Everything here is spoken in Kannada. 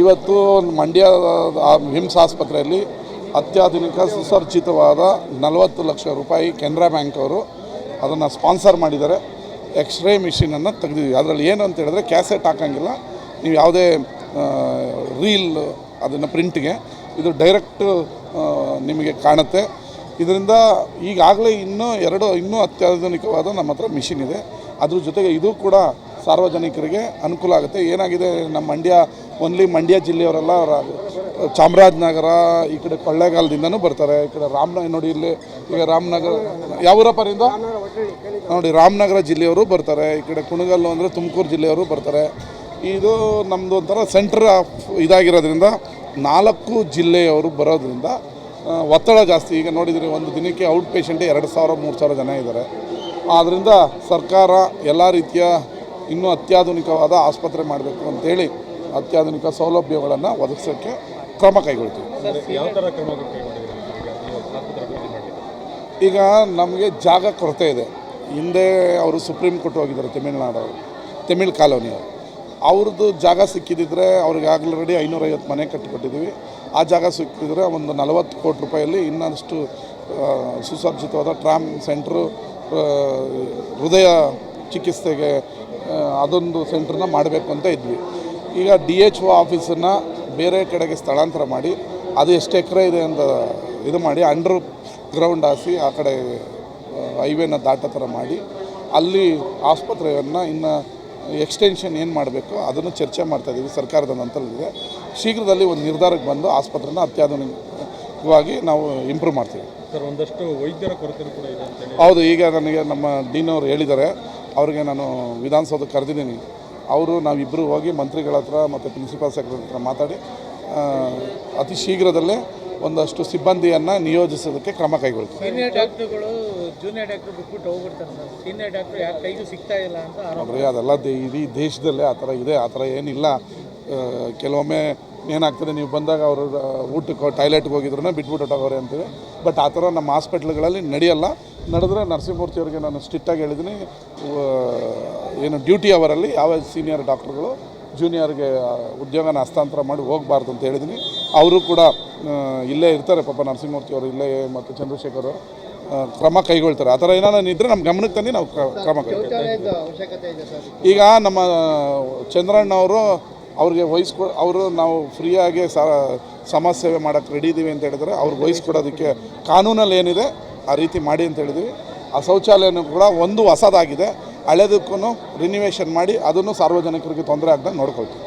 ಇವತ್ತು ಮಂಡ್ಯ, ಆ ವಿಮ್ಸ್ ಆಸ್ಪತ್ರೆಯಲ್ಲಿ ಅತ್ಯಾಧುನಿಕ ಸುಸರ್ಜಿತವಾದ ನಲವತ್ತು ಲಕ್ಷ ರೂಪಾಯಿ ಕೆನರಾ ಬ್ಯಾಂಕ್ ಅವರು ಅದನ್ನು ಸ್ಪಾನ್ಸರ್ ಮಾಡಿದ್ದಾರೆ. ಎಕ್ಸ್ರೇ ಮಿಷಿನನ್ನು ತೆಗೆದಿದ್ವಿ ಅದರಲ್ಲಿ ಏನು ಅಂತ ಹೇಳಿದ್ರೆ ಕ್ಯಾಸೆಟ್ ಹಾಕೋಂಗಿಲ್ಲ. ನೀವು ಯಾವುದೇ ರೀಲ್ ಅದನ್ನು ಪ್ರಿಂಟ್ಗೆ ಇದು ಡೈರೆಕ್ಟ್ ನಿಮಗೆ ಕಾಣುತ್ತೆ. ಇದರಿಂದ ಈಗಾಗಲೇ ಇನ್ನೂ ಎರಡು, ಇನ್ನೂ ಅತ್ಯಾಧುನಿಕವಾದ ನಮ್ಮ ಹತ್ರ ಮಿಷಿನ್ ಇದೆ. ಅದ್ರ ಜೊತೆಗೆ ಇದು ಕೂಡ ಸಾರ್ವಜನಿಕರಿಗೆ ಅನುಕೂಲ ಆಗುತ್ತೆ. ಏನಾಗಿದೆ, ನಮ್ಮ ಮಂಡ್ಯ ಓನ್ಲಿ ಮಂಡ್ಯ ಜಿಲ್ಲೆಯವರೆಲ್ಲ ಚಾಮರಾಜನಗರ, ಈ ಕಡೆ ಕೊಳ್ಳೇಗಾಲದಿಂದನೂ ಬರ್ತಾರೆ. ಈ ಕಡೆ ರಾಮನಗರ ನೋಡಿ ಇಲ್ಲಿ, ಈಗ ರಾಮನಗರ ಯಾವೂರಪ್ಪರಿಂದ ನೋಡಿ, ರಾಮನಗರ ಜಿಲ್ಲೆಯವರು ಬರ್ತಾರೆ. ಈ ಕಡೆ ಕುಣಗಲ್ಲು ಅಂದರೆ ತುಮಕೂರು ಜಿಲ್ಲೆಯವರು ಬರ್ತಾರೆ. ಇದು ನಮ್ಮದು ಒಂಥರ ಸೆಂಟ್ರ್ ಆಫ್ ಇದಾಗಿರೋದ್ರಿಂದ ನಾಲ್ಕು ಜಿಲ್ಲೆಯವರು ಬರೋದ್ರಿಂದ ಒತ್ತಡ ಜಾಸ್ತಿ. ಈಗ ನೋಡಿದರೆ, ಒಂದು ದಿನಕ್ಕೆ ಔಟ್ ಪೇಷಂಟೇ ಎರಡು ಸಾವಿರ, ಮೂರು ಸಾವಿರ ಜನ ಇದ್ದಾರೆ. ಆದ್ದರಿಂದ ಸರ್ಕಾರ ಎಲ್ಲ ರೀತಿಯ ಇನ್ನೂ ಅತ್ಯಾಧುನಿಕವಾದ ಆಸ್ಪತ್ರೆ ಮಾಡಬೇಕು ಅಂತೇಳಿ ಅತ್ಯಾಧುನಿಕ ಸೌಲಭ್ಯಗಳನ್ನು ಒದಗಿಸೋಕ್ಕೆ ಕ್ರಮ ಕೈಗೊಳ್ತೀವಿ. ಈಗ ನಮಗೆ ಜಾಗ ಕೊರತೆ ಇದೆ. ಹಿಂದೆ ಅವರು ಸುಪ್ರೀಂ ಕೋರ್ಟ್ ಹೋಗಿದ್ದಾರೆ ತಮಿಳ್ನಾಡವರು ತಮಿಳ್ ಕಾಲೋನಿಯವರು. ಅವ್ರದ್ದು ಜಾಗ ಸಿಕ್ಕಿದ್ದಿದ್ರೆ ಅವ್ರಿಗೆ ಆಲ್ರೆಡಿ ಐನೂರೈವತ್ತು ಮನೆ ಕಟ್ಟಿಕೊಟ್ಟಿದ್ದೀವಿ. ಆ ಜಾಗ ಸಿಕ್ಕಿದ್ರೆ ಒಂದು ನಲವತ್ತು ಕೋಟಿ ರೂಪಾಯಲ್ಲಿ ಇನ್ನಷ್ಟು ಸುಸಜ್ಜಿತವಾದ ಟ್ರಾಮ್ ಸೆಂಟ್ರು ಹೃದಯ ಚಿಕಿತ್ಸೆಗೆ ಅದೊಂದು ಸೆಂಟ್ರನ್ನ ಮಾಡಬೇಕು ಅಂತ ಇದ್ವಿ. ಈಗ ಡಿ ಎಚ್ ಒ ಆಫೀಸನ್ನು ಬೇರೆ ಕಡೆಗೆ ಸ್ಥಳಾಂತರ ಮಾಡಿ ಅದು ಎಷ್ಟು ಎಕರೆ ಇದೆ ಅಂತ ಇದು ಮಾಡಿ ಅಂಡರ್ ಗ್ರೌಂಡ್ ಹಾಸಿ ಆ ಕಡೆ ಹೈವೇನ ದಾಟೋ ಥರ ಮಾಡಿ ಅಲ್ಲಿ ಆಸ್ಪತ್ರೆಯನ್ನು ಇನ್ನು ಎಕ್ಸ್ಟೆನ್ಷನ್ ಏನು ಮಾಡಬೇಕು ಅದನ್ನು ಚರ್ಚೆ ಮಾಡ್ತಾಯಿದ್ದೀವಿ ಸರ್ಕಾರದ ನಂತರದಲ್ಲಿದೆ ಶೀಘ್ರದಲ್ಲಿ ಒಂದು ನಿರ್ಧಾರಕ್ಕೆ ಬಂದು ಆಸ್ಪತ್ರೆನ ಅತ್ಯಾಧುನಿಕವಾಗಿ ನಾವು ಇಂಪ್ರೂವ್ ಮಾಡ್ತೀವಿ. ಸರ್ ಒಂದಷ್ಟು ವೈದ್ಯರ ಕೊರತೆ ಕೂಡ ಇದೆ ಹೌದು ಈಗ ನನಗೆ ನಮ್ಮ ಡೀನ್ ಅವರು ಹೇಳಿದ್ದಾರೆ ಅವ್ರಿಗೆ ನಾನು ವಿಧಾನಸೌಧಕ್ಕೆ ಕರೆದಿದ್ದೀನಿ. ಅವರು ನಾವಿಬ್ಬರು ಹೋಗಿ ಮಂತ್ರಿಗಳ ಹತ್ರ ಮತ್ತು ಪ್ರಿನ್ಸಿಪಾಲ್ ಸೆಕ್ರೆಟರಿ ಹತ್ರ ಮಾತಾಡಿ ಅತಿ ಶೀಘ್ರದಲ್ಲೇ ಒಂದಷ್ಟು ಸಿಬ್ಬಂದಿಯನ್ನು ನಿಯೋಜಿಸೋದಕ್ಕೆ ಕ್ರಮ ಕೈಗೊಳ್ತೀವಿ ಸೀನಿಯರ್ ಡಾಕ್ಟರ್ಗಳು ಜೂನಿಯರ್ ಡಾಕ್ಟರ್ ಬಿಟ್ಬಿಟ್ಟು ಹೋಗ್ಬಿಡ್ತಾರೆ ಸರ್. ಸೀನಿಯರ್ ಡಾಕ್ಟರ್ ಯಾರ ಕೈಗೂ ಸಿಗ್ತಾ ಇಲ್ಲ ಅಂತ ಆರೋಪ. ಅದೆಲ್ಲ ದೇ ಇಡೀ ದೇಶದಲ್ಲೇ ಆ ಥರ ಇದೆ ಆ ಥರ ಏನಿಲ್ಲ. ಆ, ಕೆಲವೊಮ್ಮೆ ಏನಾಗ್ತದೆ ನೀವು ಬಂದಾಗ ಅವರು ಊಟಕ್ಕೆ ಟಾಯ್ಲೆಟ್ಗೆ ಹೋಗಿದ್ರು ಬಿಟ್ಬಿಟ್ಟು ಹೊಟ್ಟೋಗವ್ರೆ ಅಂತೀವಿ. ಬಟ್ ಆ ಥರ ನಮ್ಮ ಹಾಸ್ಪಿಟ್ಲ್ಗಳಲ್ಲಿ ನಡೆಯಲ್ಲ. ನಡೆದ್ರೆ ನರಸಿಂಹಮೂರ್ತಿ ಅವರಿಗೆ ನಾನು ಸ್ಟ್ರಿಕ್ಟಾಗಿ ಹೇಳಿದ್ದೀನಿ. ಏನು ಡ್ಯೂಟಿ ಅವರಲ್ಲಿ ಯಾವ ಸೀನಿಯರ್ ಡಾಕ್ಟ್ರುಗಳು ಜೂನಿಯರ್ಗೆ ಉದ್ಯೋಗನ ಹಸ್ತಾಂತರ ಮಾಡಿ ಹೋಗಬಾರ್ದು ಅಂತ ಹೇಳಿದ್ದೀನಿ. ಅವರು ಕೂಡ ಇಲ್ಲೇ ಇರ್ತಾರೆ ಪಾಪ ನರಸಿಂಹಮೂರ್ತಿ ಅವರು ಇಲ್ಲೇ ಮತ್ತು ಚಂದ್ರಶೇಖರ್ ಅವರು ಕ್ರಮ ಕೈಗೊಳ್ತಾರೆ. ಆ ಥರ ಏನಾದ್ರು ಇದ್ದರೆ ನಮ್ಮ ಗಮನಕ್ಕೆ ತಂದು ನಾವು ಕ್ರಮ ಕೈಗೊಳ್ತೀವಿ. ಈಗ ನಮ್ಮ ಚಂದ್ರಣ್ಣ ಅವರು ಅವ್ರಿಗೆ ವಹಿಸ್ಕೊ ಅವರು ನಾವು ಫ್ರೀಯಾಗಿ ಸ ಸಮಾಜ ಸೇವೆ ಮಾಡೋಕ್ಕೆ ರೆಡಿ ಇದ್ದೀವಿ ಅಂತ ಹೇಳಿದ್ರೆ ಅವ್ರಿಗೆ ವಹಿಸ್ಕೊಡೋದಕ್ಕೆ ಕಾನೂನಲ್ಲಿ ಏನಿದೆ ಆ ರೀತಿ ಮಾಡಿ ಅಂತ ಹೇಳಿದ್ವಿ. ಆ ಶೌಚಾಲಯನೂ ಕೂಡ ಒಂದು ಹೊಸದಾಗಿದೆ. ಹಳೆದಕ್ಕೂ ರಿನಿವೇಷನ್ ಮಾಡಿ ಅದನ್ನು ಸಾರ್ವಜನಿಕರಿಗೆ ತೊಂದರೆ ಆಗದೆ ನೋಡ್ಕೊಳ್ತೀವಿ.